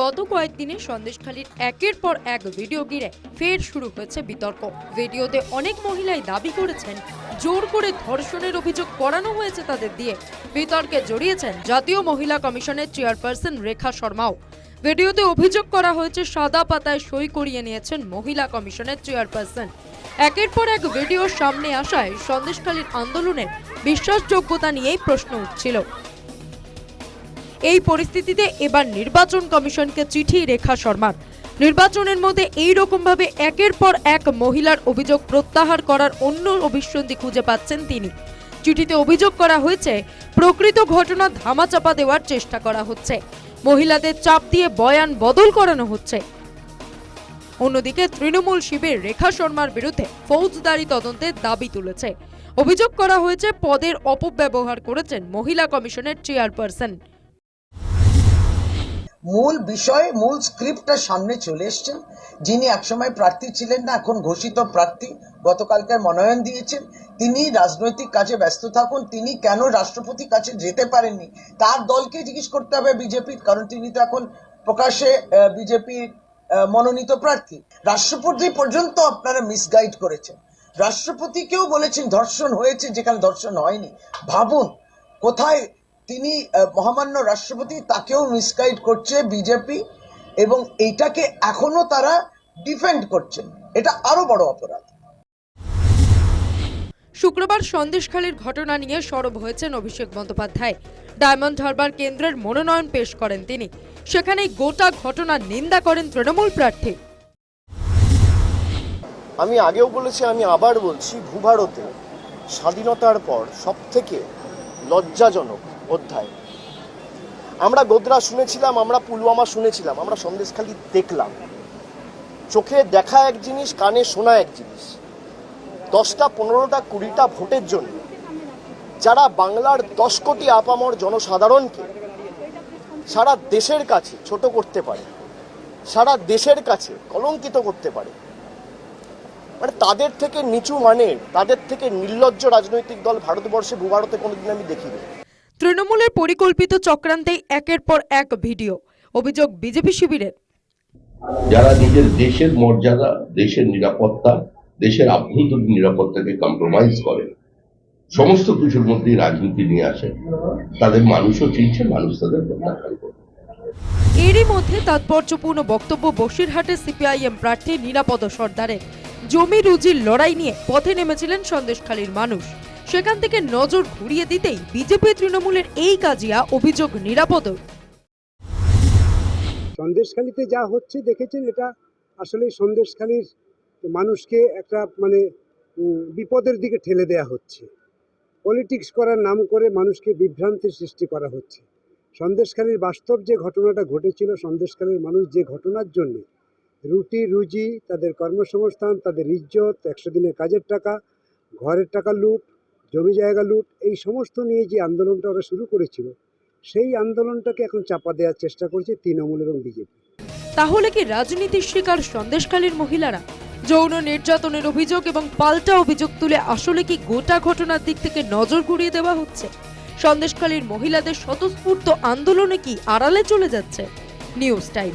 গত কয়েকদিনে সন্দেশখালীর একের পর এক ভিডিও ঘিরে ফের শুরু হয়েছে বিতর্ক। ভিডিওতে অনেক মহিলাই দাবি করেছেন, জোর করে ধর্ষণের অভিযোগ করানো হয়েছে তাদের দিয়ে। বিতর্কে জড়িয়েছেন জাতীয় মহিলা কমিশনের চেয়ারপারসন রেখা শর্মাও। ভিডিওতে অভিযোগ করা হয়েছে, সাদা পাতায় সই করিয়ে নিয়েছেন মহিলা কমিশনের চেয়ারপারসন। একের পর এক ভিডিও সামনে আসায় সন্দেশখালীর আন্দোলনের বিশ্বাসযোগ্যতা নিয়েই প্রশ্ন উঠছিল। এই পরিস্থিতিতে এবার নির্বাচন কমিশনকে চিঠি রেখা শর্মার। নির্বাচনের মধ্যে এই রকম ভাবে একের পর এক মহিলার অভিযোগ প্রত্যাহার করার অন্য অভিসন্ধি খুঁজে পাচ্ছেন তিনি। চিঠিতে অভিযোগ করা হয়েছে, প্রকৃত ঘটনা ধামাচাপা দেওয়ার চেষ্টা করা হচ্ছে। মহিলাদের চাপ দিয়ে বয়ান বদল করানো হচ্ছে। অন্যদিকে তৃণমূল শিবির রেখা শর্মার বিরুদ্ধে ফৌজদারি তদন্তের দাবি তুলেছে। অভিযোগ করা হয়েছে, পদের অপব্যবহার করেছেন মহিলা কমিশনের চেয়ারপারসন। মূল বিষয়, মূল স্ক্রিপ্টটা সামনে চলে এসছেন। যিনি একসময় প্রার্থী ছিলেন না, এখন ঘোষিত প্রার্থী গতকালকে মনোনয়ন দিয়েছেন। তিনি রাজনৈতিক কাজে ব্যস্ত থাকুন। তিনি কেন রাষ্ট্রপতির কাছে যেতে পারেননি? তার দলকে জিজ্ঞেস করতে হবে বিজেপির, কারণ তিনি তো এখন প্রকাশ্যে বিজেপির মনোনীত প্রার্থী। রাষ্ট্রপতি পর্যন্ত আপনারা মিসগাইড করেছেন। রাষ্ট্রপতিকেও বলেছেন ধর্ষণ হয়েছে, যেখানে ধর্ষণ হয়নি। ভাবুন, কোথায় তিনি মহামান্য রাষ্ট্রপতি তাকেও মিসগাইড করছে বিজেপি এবং এইটাকে এখনও তারা ডিফেন্ড করছেন। এটা আরও বড় অপরাধ। শুক্রবার সন্দেশখালীর ঘটনা নিয়ে সরব হয়েছেন অভিষেক বন্দ্যোপাধ্যায়। ডায়মন্ড হারবার কেন্দ্রের মনোনয়ন পেশ করেন তিনি। সেখানে গোটা ঘটনার নিন্দা করেন তৃণমূল প্রার্থী। আমি আগেও বলেছি আমি আবার বলছি ভূভারতে স্বাধীনতার পর সবথেকে লজ্জাজনক অধ্যায়। আমরা গোদরা শুনেছিলাম, আমরা পুলওয়ামা শুনেছিলাম, আমরা সন্দেশখালি দেখলাম। চোখে দেখা এক জিনিস, কানে শোনা এক জিনিস। দশটা, পনেরোটা, কুড়িটা ভোটের জন্য। যারা বাংলার দশ কোটি আপামর জনসাধারণকে সারা দেশের কাছে ছোট করতে পারে, সারা দেশের কাছে কলঙ্কিত করতে পারে মানে তাদের থেকে নিচু মানের, তাদের থেকে নির্লজ্জ রাজনৈতিক দল ভারতবর্ষে ভূভারতে কোনোদিন আমি দেখিনি। তৃণমূলের পরিকল্পিত চক্রান্তে একের পর এক ভিডিও। অভিযোগ বিজেপি শিবিরের। যারা নিজের দেশের মর্যাদা দেশের নিরাপত্তা দেশের আভ্যন্তরীণ নিরাপত্তাকে কম্প্রোমাইজ করে সমস্ত কিছুর মধ্যেই রাজনীতি নিয়ে আসে তাদের মানুষও চিনছে মানুষ তাদের প্রত্যাখ্যান করে এরই মধ্যে তাৎপর্যপূর্ণ বক্তব্য বসিরহাটের সিপিআইএম প্রার্থী নিরাপদ সর্দারের। জমি রুজির লড়াই নিয়ে পথে নেমেছিলেন সন্দেশখালীর মানুষ। সেখান থেকে নজর ঘুরিয়ে দিতেই বিজেপি তৃণমূলের এই কাজিয়া অভিযোগ নিরাপদ। সন্দেশখালিতে যা হচ্ছে দেখেছেন, এটা আসলে সন্দেশখালির মানুষকে একটা মানে বিপদের দিকে ঠেলে দেয়া হচ্ছে। পলিটিক্স করার নাম করে মানুষকে বিভ্রান্তির সৃষ্টি করা হচ্ছে। সন্দেশখালীর বাস্তব যে ঘটনাটা ঘটেছিল, সন্দেশখালীর মানুষ যে ঘটনার জন্য রুটি, রুজি, তাদের কর্মসংস্থান, তাদের ইজ্জত, একশো দিনের কাজের টাকা, ঘরের টাকা লুট জমি জায়গা লুট, এই সমস্ত নিয়ে যে আন্দোলনটা ওরা শুরু করেছিল, সেই আন্দোলনটাকে এখন চাপা দেওয়ার চেষ্টা করছে তৃণমূল এবং বিজেপি। তাহলে কি রাজনীতির শিকার সন্দেশখালীর মহিলারা? যৌন নির্যাতনের অভিযোগ এবং পাল্টা অভিযোগ তুলে আসলে কি গোটা ঘটনার দিক থেকে নজর ঘুরিয়ে দেওয়া হচ্ছে? সন্দেশখালীর মহিলাদের স্বতঃস্ফূর্ত আন্দোলনে কি আড়ালে চলে যাচ্ছে? News time.